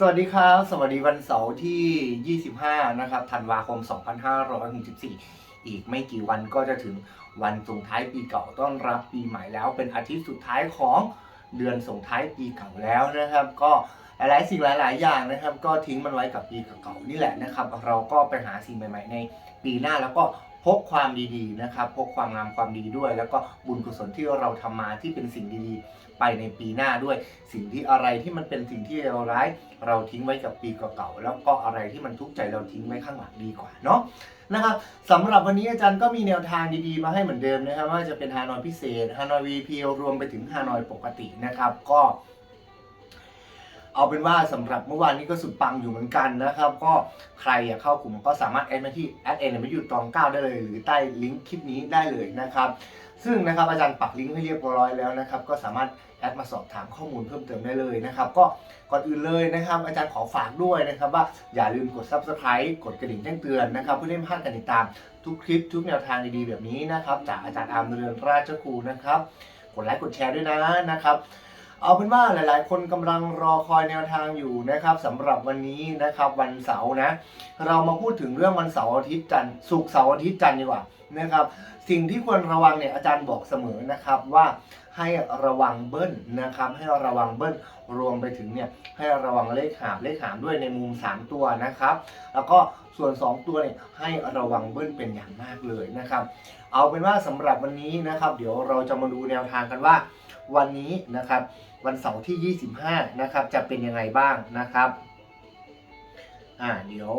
สวัสดีครับ สวัสดีวันเสาร์ที่ 25 นะครับธันวาคม 2564 อีกไม่กี่วันก็จะถึงวันส่งท้ายปีเก่าต้อนรับปีใหม่แล้ว เป็นอาทิตย์สุดท้ายของเดือนส่งท้ายปีเก่าแล้วนะครับ ก็หลายๆสิ่งหลาย ๆ อย่างนะครับ ก็ทิ้งมันไว้กับปีเก่าๆนี่แหละนะครับ เราก็ไปหาสิ่งใหม่ ๆ ในปีหน้าแล้วก็ พกความดีๆนะครับพกความงามความดีด้วย แล้วก็บุญกุศลที่เราทำมาที่เป็นสิ่งดีๆ ไปในปีหน้าด้วย สิ่งที่อะไรที่มันเป็นสิ่งที่เราร้าย เราทิ้งไว้กับปีเก่าๆแล้วก็อะไรที่มันทุกข์ใจเราทิ้งไว้ข้างหลังดีกว่าเนาะนะครับสำหรับวันนี้อาจารย์ก็มีแนวทางดีๆ มาให้เหมือนเดิมนะครับว่าจะเป็นฮานอยพิเศษฮานอย VP รวมไปถึงฮานอยปกตินะครับก็ เอาเป็นว่าสำหรับเมื่อวานนี้ก็สุดปังอยู่เหมือนกันนะครับ ก็ใครอยากเข้ากลุ่มก็สามารถแอดมาที่แอดเอ็นไม่อยู่ตองเก้าได้เลย หรือใต้ลิงก์คลิปนี้ได้เลยนะครับซึ่งนะครับอาจารย์ปักลิงก์ให้เรียบร้อยแล้วนะครับ ก็สามารถแอดมาสอบถามข้อมูลเพิ่มเติมได้เลยนะครับ ก็ก่อนอื่นเลยนะครับ อาจารย์ขอฝากด้วยนะครับว่าอย่าลืมกด subscribe กดกระดิ่งแจ้งเตือนนะครับ เพื่อไม่พลาดการติดตามทุกคลิปทุกแนวทางดีๆแบบนี้นะครับ จากอาจารย์อาร์มเรือนราชครูนะครับ กดไลค์กดแชร์ด้วยนะนะครับ เอาเป็นว่าหลาย ๆ คนกำลังรอคอยแนวทางอยู่นะครับสำหรับวันนี้นะครับวันเสาร์นะ เรามาพูดถึงเรื่องวันเสาร์อาทิตย์จันทร์ศุกร์เสาร์อาทิตย์จันทร์ดีกว่านะครับ สิ่งที่ควรระวังเนี่ยอาจารย์บอกเสมอนะครับว่าให้ระวังเบิ้ลนะครับ ให้ระวังเบิ้ลรวมไปถึงเนี่ยให้ระวังเลขหาบเลขหามด้วยในมุม 3 ตัวนะครับ แล้วก็ส่วน 2 ตัวเนี่ยให้ระวังเบิ้ลเป็นอย่างมากเลยนะครับ เอาเป็นว่าสำหรับวันนี้นะครับ เดี๋ยวเราจะมาดูแนวทางกันว่า วันนี้นะครับ วันเสาร์ที่ 25 นะครับ จะเป็นยังไงบ้างนะครับอ่าเดี๋ยว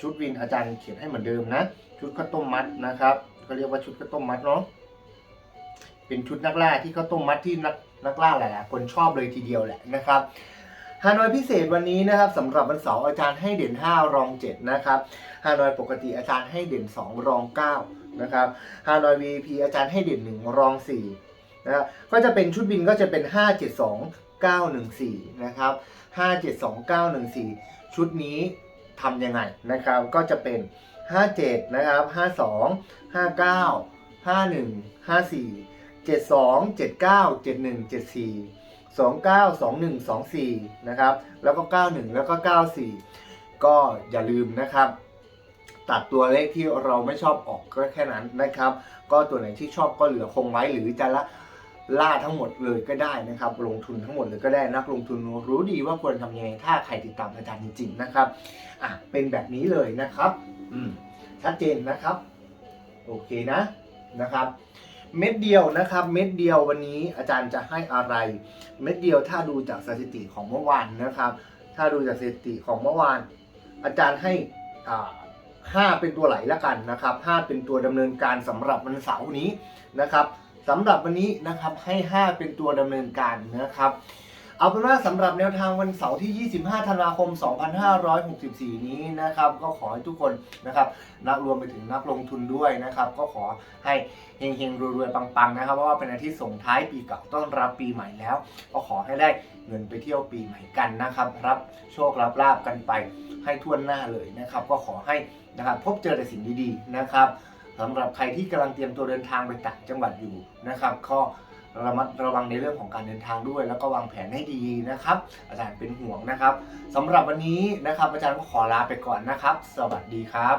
ชุดวินอาจารย์เขียนให้เหมือนเดิมนะ ชุดข้าวต้มมัดนะครับ ก็เรียกว่าชุดข้าวต้มมัดเนาะเป็นชุดนักล่าที่ข้าวต้มมัดที่นักนักล่าหลายๆคนชอบเลยทีเดียวแหละนะครับฮานอยพิเศษวันนี้นะครับสำหรับวันเสาร์อาจารย์ให้เด่น 5 รอง 7 นะครับฮานอยปกติอาจารย์ให้เด่น 2 รอง 9 นะครับฮานอย VP อาจารย์ให้เด่น 1 รอง 4 นะครับก็จะเป็นชุดบินก็จะเป็น 5 7 2 9 1 4 นะครับ 5 7 2 9 1 4 ชุดนี้ทำยังไงนะครับก็จะเป็น 57 นะครับ 52 59 51 54 72 79 71 74 29 21 24 นะครับ แล้วก็ 91 แล้วก็ 94 ก็อย่าลืมนะครับตัดตัวเลขที่เราไม่ชอบออกก็แค่นั้นนะครับ ก็ตัวไหนที่ชอบก็เหลือคงไว้หรือจะละ ล่าทั้งหมดเลยก็ได้นะครับ ลงทุนทั้งหมดเลยก็ได้นักลงทุนรู้ดีว่าควรทำยังไงถ้าใครติดตามอาจารย์จริง ๆ นะครับอะเป็นแบบนี้เลยนะครับอืมชัดเจนนะครับ โอเคนะนะครับ เม็ดเดียวนะครับ เม็ดเดียววันนี้อาจารย์จะให้อะไร เม็ดเดียวถ้าดูจากสถิติของเมื่อวานนะครับ ถ้าดูจากสถิติของเมื่อวาน อาจารย์ให้อ่าห้าเป็นตัวไหลละกันนะครับห้าเป็นตัวดำเนินการสำหรับวันเสาร์นี้นะครับ สำหรับวันนี้นะครับให้ 5 เป็นตัวดำเนินการนะครับ เอาเป็นว่าสำหรับแนวทางวันเสาร์ที่ 25 ธันวาคม 2564 นี้นะครับ ก็ขอให้ทุกคนนะครับนักรวมไปถึงนักลงทุนด้วยนะครับ ก็ขอให้เฮงๆรวยๆปังๆนะครับเพราะว่าเป็นอาทิตย์ส่งท้ายปีเก่าต้อนรับปีใหม่แล้ว ก็ขอให้ได้เงินไปเที่ยวปีใหม่กันนะครับ รับโชครับลาบกันไปให้ทั่วหน้าเลยนะครับ ก็ขอให้นะครับพบเจอแต่สิ่งดีๆนะครับ สำหรับใครที่กำลังเตรียมตัวเดินทางไปต่างจังหวัดอยู่นะครับ ก็ระมัดระวังในเรื่องของการเดินทางด้วย แล้วก็วางแผนให้ดีนะครับ อาจารย์เป็นห่วงนะครับสำหรับวันนี้นะครับ อาจารย์ก็ขอลาไปก่อนนะครับ สวัสดีครับ